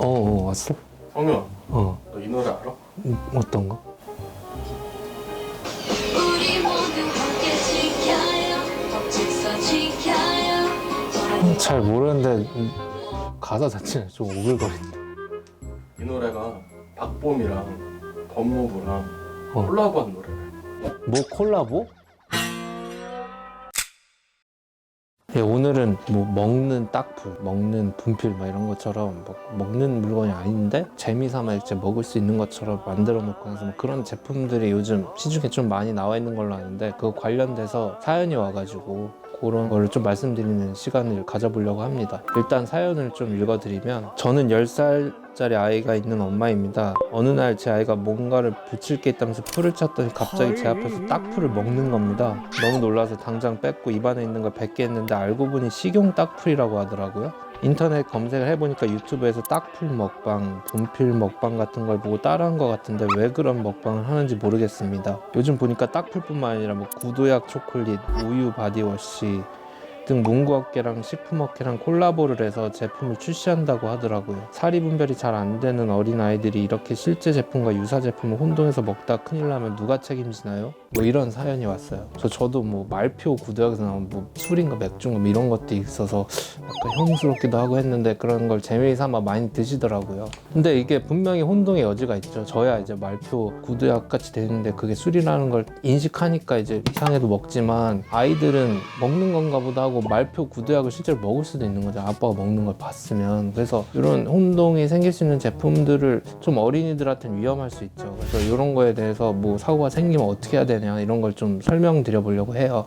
어, 어 왔어? 성현, 어 너 이 노래 알아? 음, 어떤 거? 우리 모두 함께 지켜요 법칙서 지켜요 잘 모르는데 음, 가사 자체는 좀 오글거린다 이 노래가 박봄이랑 법무부랑 어. 콜라보한 노래래. 뭐 콜라보? 예, 오늘은 뭐 먹는 딱풀, 먹는 분필 막 이런 것처럼 뭐 먹는 물건이 아닌데 재미삼아 이제 먹을 수 있는 것처럼 만들어 놓고 해서 뭐 그런 제품들이 요즘 시중에 좀 많이 나와 있는 걸로 아는데 그거 관련돼서 사연이 와가지고 그런 거를 좀 말씀드리는 시간을 가져보려고 합니다. 일단 사연을 좀 읽어드리면 저는 10살짜리 아이가 있는 엄마입니다. 어느 날 제 아이가 뭔가를 붙일 게 있다면서 풀을 찾더니 갑자기 제 앞에서 딱풀을 먹는 겁니다. 너무 놀라서 당장 뺏고 입안에 있는 걸 뱉게 했는데 알고 보니 식용 딱풀이라고 하더라고요. 인터넷 검색을 해보니까 유튜브에서 딱풀 먹방, 분필 먹방 같은 걸 보고 따라한 것 같은데 왜 그런 먹방을 하는지 모르겠습니다. 요즘 보니까 딱풀뿐만 아니라 뭐 구도약 초콜릿, 우유 바디워시 등 문구업계랑 식품업계랑 콜라보를 해서 제품을 출시한다고 하더라고요. 사리 분별이 잘 안 되는 어린 아이들이 이렇게 실제 제품과 유사 제품을 혼동해서 먹다 큰일 나면 누가 책임지나요? 뭐 이런 사연이 왔어요. 저 저도 뭐 말표 구도약에서 나온 뭐 술인가 맥주인가 뭐 이런 것도 있어서 약간 혐오스럽기도 하고 했는데 그런 걸 재미삼아 많이 드시더라고요. 근데 이게 분명히 혼동의 여지가 있죠. 저야 이제 말표 구두약 같이 되는데 그게 술이라는 걸 인식하니까 이제 이상해도 먹지만 아이들은 먹는 건가 보다 하고 말표 구두약을 실제로 먹을 수도 있는 거죠. 아빠가 먹는 걸 봤으면. 그래서 이런 혼동이 생길 수 있는 제품들을 좀 어린이들한테는 위험할 수 있죠. 그래서 이런 거에 대해서 뭐 사고가 생기면 어떻게 해야 되냐 이런 걸 좀 설명드려 보려고 해요.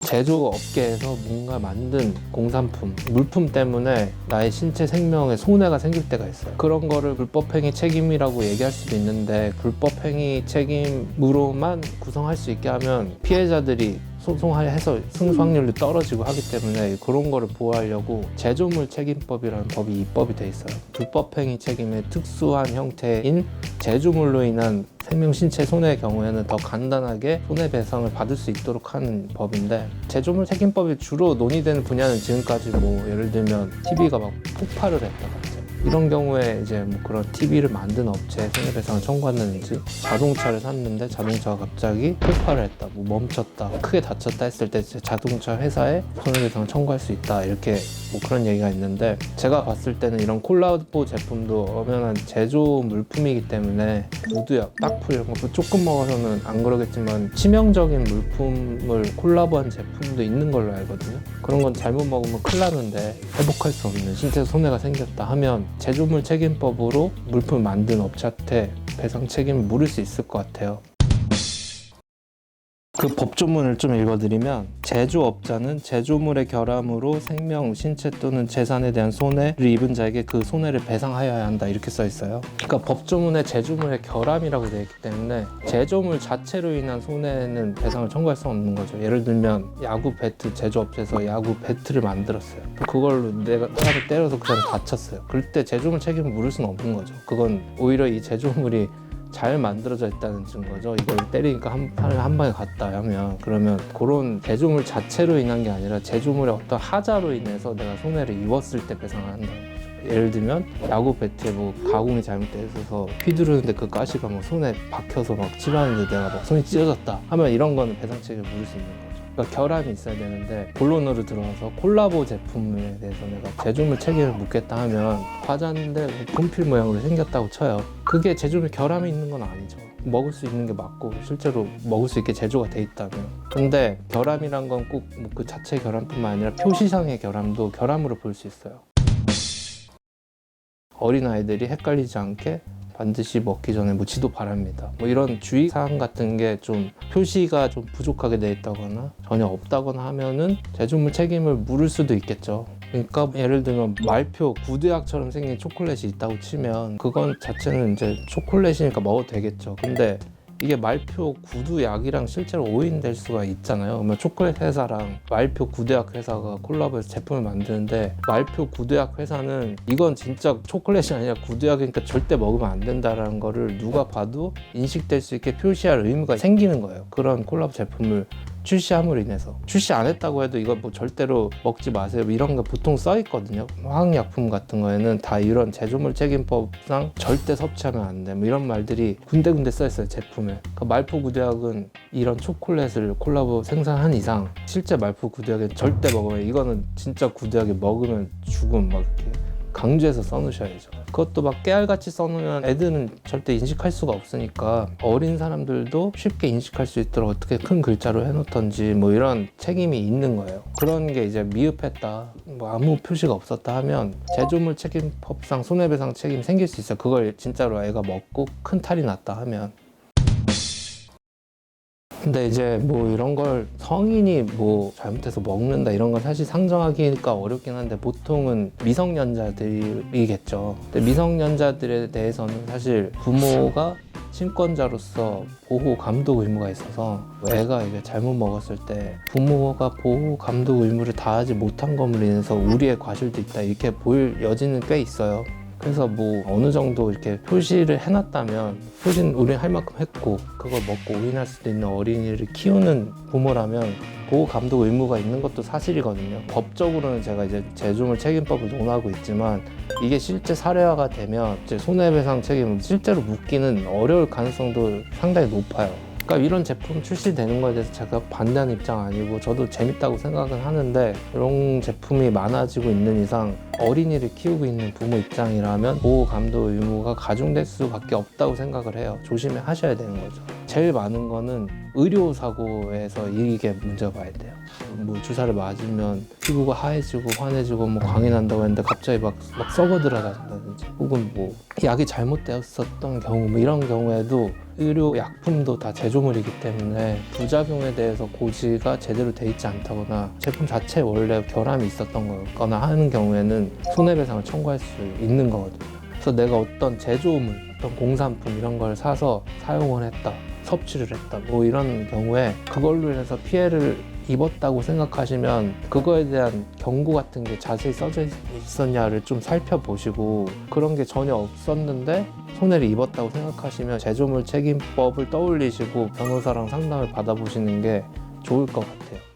제조업 업계에서 뭔가 만든 공산품, 물품 때문에 나의 신체 생명에 손해가 생길 때가 있어요. 그런 거를 불법행위 책임이라고 얘기할 수도 있는데 불법행위 책임으로만 구성할 수 있게 하면 피해자들이 소송해서 승소 확률이 떨어지고 하기 때문에 그런 거를 보호하려고 제조물 책임법이라는 법이 입법이 돼 있어요. 불법행위 책임의 특수한 형태인 제조물로 인한 생명 신체 손해의 경우에는 더 간단하게 손해배상을 받을 수 있도록 하는 법인데 제조물 책임법이 주로 논의되는 분야는 지금까지 뭐 예를 들면 TV가 막 폭발을 했다 갑자기 이런 경우에 이제 뭐 그런 TV를 만든 업체에 손해배상을 청구한다든지 자동차를 샀는데 자동차가 갑자기 폭발을 했다, 뭐 멈췄다, 크게 다쳤다 했을 때 자동차 회사에 손해배상을 청구할 수 있다 이렇게 뭐 그런 얘기가 있는데 제가 봤을 때는 이런 콜라보 제품도 엄연한 제조 물품이기 때문에 구두약, 딱풀 이런 거 조금 먹어서는 안 그러겠지만 치명적인 물품을 콜라보한 제품도 있는 걸로 알거든요. 그런 건 잘못 먹으면 큰일 나는데 회복할 수 없는 신체 손해가 생겼다 하면 제조물 책임법으로 물품을 만든 업체한테 배상 책임을 물을 수 있을 것 같아요. 그 법조문을 좀 읽어드리면 제조업자는 제조물의 결함으로 생명, 신체 또는 재산에 대한 손해를 입은 자에게 그 손해를 배상하여야 한다 이렇게 써 있어요. 그러니까 법조문에 제조물의 결함이라고 되어 있기 때문에 제조물 자체로 인한 손해는 배상을 청구할 수 없는 거죠. 예를 들면 야구 배트 제조업체에서 야구 배트를 만들었어요. 그걸로 내가 사람을 때려서 그 사람이 다쳤어요. 그럴 때 제조물 책임을 물을 수는 없는 거죠. 그건 오히려 이 제조물이 잘 만들어져 있다는 증거죠. 이걸 때리니까 한 판을 한 방에 갔다 하면 그러면 그런 제조물 자체로 인한 게 아니라 제조물의 어떤 하자로 인해서 내가 손해를 입었을 때 배상을 거죠. 예를 들면 야구 배트에 뭐 가공이 잘못돼 있어서 휘두르는데 그 가시가 뭐 손에 박혀서 막 치료하는데 내가 막 손이 찢어졌다 하면 이런 거는 배상 책임을 물을 수 있는 거죠. 그러니까 결함이 있어야 되는데 본론으로 들어와서 콜라보 제품에 대해서 내가 제조물 책임을 묻겠다 하면 과자인데 뭐 분필 모양으로 생겼다고 쳐요. 그게 제조물 결함이 있는 건 아니죠. 먹을 수 있는 게 맞고 실제로 먹을 수 있게 제조가 돼 있다면 근데 결함이란 건 꼭 그 자체 결함뿐만 아니라 표시상의 결함도 결함으로 볼 수 있어요. 어린 아이들이 헷갈리지 않게 반드시 먹기 전에 묻지도 바랍니다. 뭐 이런 주의 사항 같은 게 좀 표시가 좀 부족하게 돼 있다거나 전혀 없다거나 하면은 제조물 책임을 물을 수도 있겠죠. 그러니까 예를 들면 말표 구두약처럼 생긴 초콜릿이 있다고 치면 그건 자체는 이제 초콜릿이니까 먹어도 되겠죠. 근데 이게 말표 구두약이랑 실제로 오인될 수가 있잖아요. 그러면 초콜릿 회사랑 말표 구두약 회사가 콜라보해서 제품을 만드는데 말표 구두약 회사는 이건 진짜 초콜릿이 아니라 구두약이니까 절대 먹으면 안 된다라는 거를 누가 봐도 인식될 수 있게 표시할 의무가 생기는 거예요. 그런 콜라보 제품을 출시함으로 인해서. 출시 안 했다고 해도 이거 뭐 절대로 먹지 마세요. 뭐 이런 거 보통 써 있거든요. 화학약품 같은 거에는 다 이런 제조물 책임법상 절대 섭취하면 안 돼. 뭐 이런 말들이 군데군데 써 있어요 제품에. 그러니까 말포 구대학은 이런 초콜릿을 콜라보 생산한 이상 실제 말포 구대학은 절대 먹으면 이거는 진짜 구대학이 먹으면 죽음. 막 이렇게 강조해서 써놓으셔야죠. 그것도 막 깨알같이 써놓으면 애들은 절대 인식할 수가 없으니까 어린 사람들도 쉽게 인식할 수 있도록 어떻게 큰 글자로 해놓던지 뭐 이런 책임이 있는 거예요. 그런 게 이제 미흡했다, 뭐 아무 표시가 없었다 하면 제조물 책임법상 손해배상 책임 생길 수 있어요. 그걸 진짜로 애가 먹고 큰 탈이 났다 하면. 근데 이제 뭐 이런 걸 성인이 뭐 잘못해서 먹는다 이런 건 사실 상정하기가 어렵긴 한데 보통은 미성년자들이겠죠. 근데 미성년자들에 대해서는 사실 부모가 친권자로서 보호 감독 의무가 있어서 애가 이게 잘못 먹었을 때 부모가 보호 감독 의무를 다하지 못한 것으로 인해서 우리의 과실도 있다 이렇게 보일 여지는 꽤 있어요. 그래서 뭐 어느 정도 이렇게 표시를 해놨다면 표시는 우리 할 만큼 했고 그걸 먹고 오인할 수도 있는 어린이를 키우는 부모라면 보호 감독 의무가 있는 것도 사실이거든요. 법적으로는 제가 이제 제조물 책임법을 논하고 있지만 이게 실제 사례화가 되면 이제 손해배상 책임을 실제로 묻기는 어려울 가능성도 상당히 높아요. 그러니까 이런 제품 출시되는 거에 대해서 제가 반대하는 입장 아니고 저도 재밌다고 생각은 하는데 이런 제품이 많아지고 있는 이상 어린이를 키우고 있는 부모 입장이라면 보호 감독 의무가 가중될 수밖에 없다고 생각을 해요. 조심해 하셔야 되는 거죠. 제일 많은 거는 의료 사고에서 이게 문제가 많이 돼요. 뭐 주사를 맞으면 피부가 하얘지고 환해지고 뭐 광이 난다고 했는데 갑자기 막, 막 썩어 들어간다든지 혹은 뭐 약이 잘못되었었던 경우 뭐 이런 경우에도 의료 약품도 다 제조물이기 때문에 부작용에 대해서 고지가 제대로 돼 있지 않다거나 제품 자체에 원래 결함이 있었던 거거나 하는 경우에는 손해배상을 청구할 수 있는 거거든요. 그래서 내가 어떤 제조물, 어떤 공산품 이런 걸 사서 사용을 했다, 섭취를 했다, 뭐 이런 경우에 그걸로 인해서 피해를 입었다고 생각하시면 그거에 대한 경고 같은 게 자세히 써져 있었냐를 좀 살펴보시고 그런 게 전혀 없었는데 손해를 입었다고 생각하시면 제조물 책임법을 떠올리시고 변호사랑 상담을 받아보시는 게 좋을 것 같아요.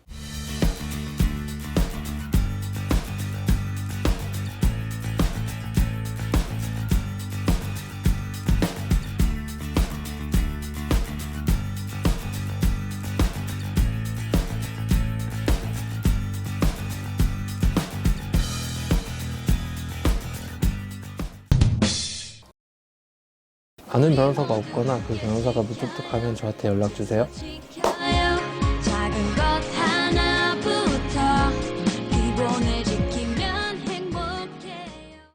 아는 변호사가 없거나 그 변호사가 무뚝뚝하면 저한테 연락 주세요.